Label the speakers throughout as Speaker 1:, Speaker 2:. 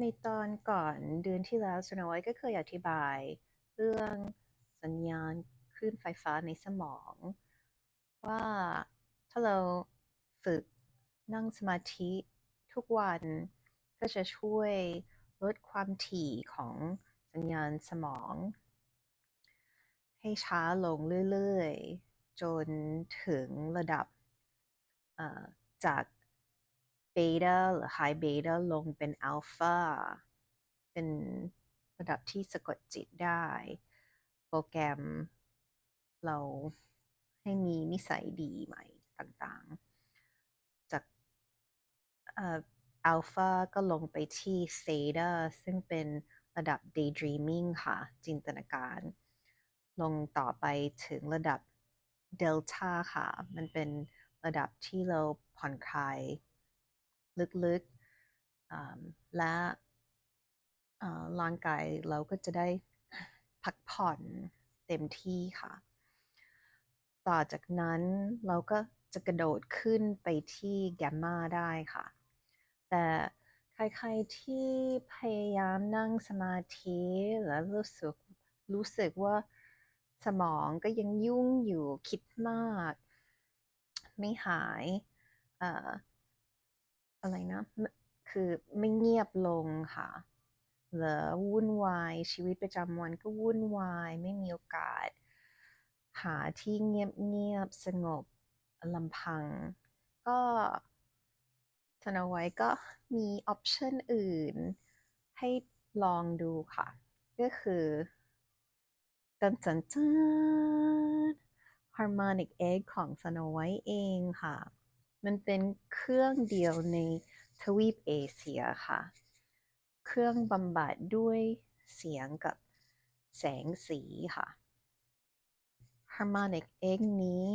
Speaker 1: ในตอนก่อนเดือนที่แล้วสโนไวท์ก็เคยอธิบาย เรื่องสัญญาณคลื่นไฟฟ้าในสมอง ว่าถ้าเราฝึกนั่งสมาธิทุกวันก็จะช่วยลดความถี่ของสัญญาณสมอง ให้ช้าลงเรื่อย ๆ จนถึงระดับจาก เบต้าหรือไฮเบต้าลงเป็นอัลฟาเป็นระดับที่สะกดจิตได้ โปรแกรมเราให้มีนิสัยดีใหม่ต่างๆ จากอัลฟาก็ลงไปที่เซดาซึ่งเป็นระดับ daydreaming ค่ะ จินตนาการ ลงต่อไปถึงระดับเดลต้าค่ะ มันเป็นระดับที่เราผ่อนคลาย ลึกๆ และร่างกายเราก็จะได้พักผ่อนเต็มที่ค่ะ ต่อจากนั้นเราก็จะกระโดดขึ้นไปที่แกมมาได้ค่ะ แต่ใครๆที่พยายามนั่งสมาธิแล้วรู้สึกรู้สึกว่าสมองก็ยังยุ่งอยู่คิดมาก ไม่หาย อะไรนะคือไม่เงียบลงค่ะหรือวุ่นวาย ชีวิตประจำวันก็วุ่นวาย ไม่มีโอกาส หาที่เงียบเงียบสงบลำพัง ก็สโนไวท์ก็มีออปชันอื่น ให้ลองดูค่ะ ก็คือจันจันจัน Harmonic Egg ของ Snow White เองค่ะ มันเป็นเครื่องเดียวในทวีปเอเชียค่ะ เครื่องบำบัดด้วยเสียงกับแสงสีค่ะ Harmonic Egg นี้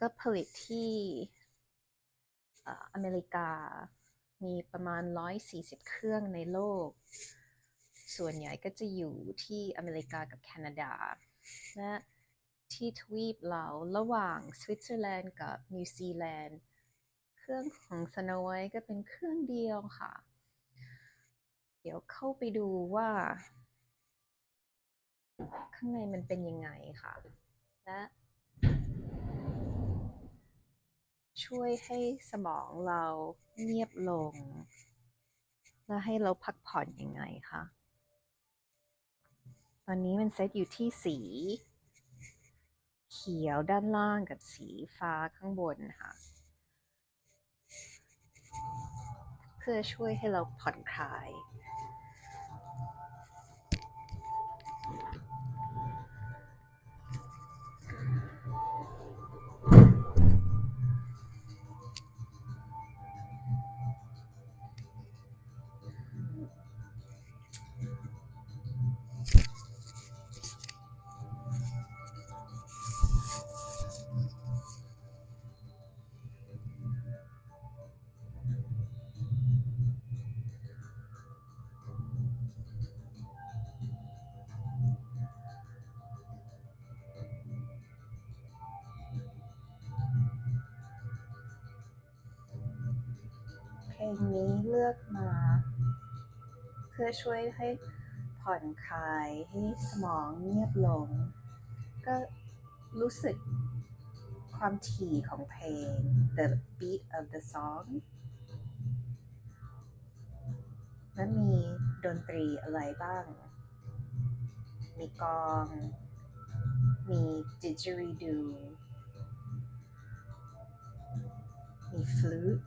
Speaker 1: ก็ผลิตที่เอ่ออเมริกามีประมาณ 140 เครื่องในโลก ส่วนใหญ่ก็จะอยู่ที่อเมริกากับแคนาดา และที่ทวีปเราระหว่างสวิตเซอร์แลนด์กับนิวซีแลนด์ เครื่องของสโนไวท์ก็เป็นเครื่องเดียวค่ะ เดี๋ยวเข้าไปดูว่า ข้างในมันเป็นยังไงค่ะ และช่วยให้สมองเราเงียบลง และให้เราพักผ่อนยังไงคะ ตอนนี้มันเซตอยู่ที่สี เขียวด้านล่างกับสีฟ้าข้างบนค่ะ เพื่อช่วยให้เราผ่อนคลาย งนี้เลือกมา เพื่อช่วยให้ผ่อนคลายให้สมองเงียบลง ก็รู้สึกความถี่ของเพลง the beat of the song และมีดนตรีอะไรบ้าง มีกอง มี didgeridoo มีฟลูต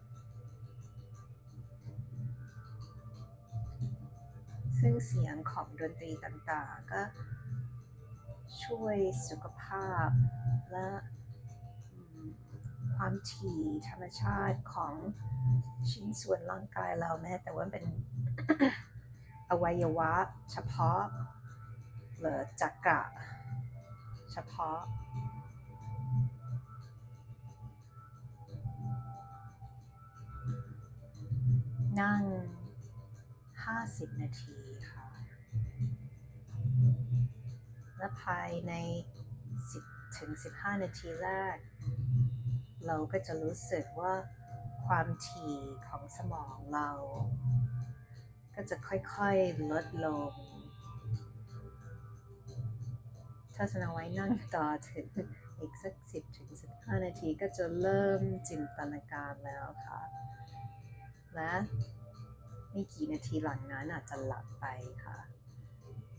Speaker 1: ซึ่งเสียงของดนตรีต่างๆ ก็ช่วยสุขภาพและความถี่ธรรมชาติของชิ้นส่วนร่างกายเราแม้แต่ว่าเป็นอวัยวะเฉพาะหรือจักระเฉพาะ นั่ง 50 นาทีค่ะ และภายใน 10 ถึง 15 นาทีแรก เราก็จะรู้สึกว่าความถี่ของสมองเรา ก็จะค่อยๆลดลง ถ้าสนาไว้นั่งต่อถึงอีกสักสิบถึงสิบห้านาทีก็จะเริ่มจินตนาการแล้วค่ะ และ ไม่กี่นาทีหลังนั้นอาจจะหลับไปค่ะ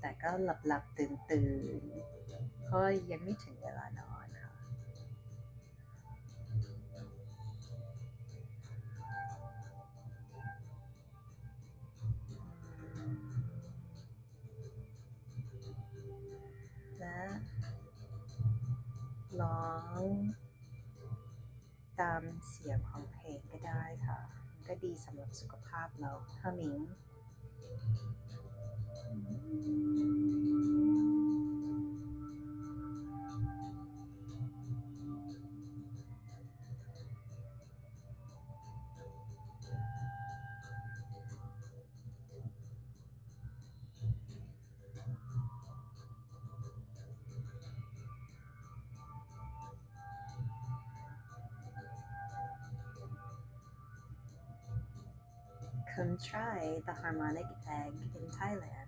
Speaker 1: แต่ก็หลับหลับตื่นตื่นๆเพราะยังไม่ถึงเวลานอนค่ะ และร้องตามเสียงของเพลงก็ได้ค่ะ ก็ดีสำหรับสุขภาพเราถ้ามิง Come try the harmonic egg in Thailand.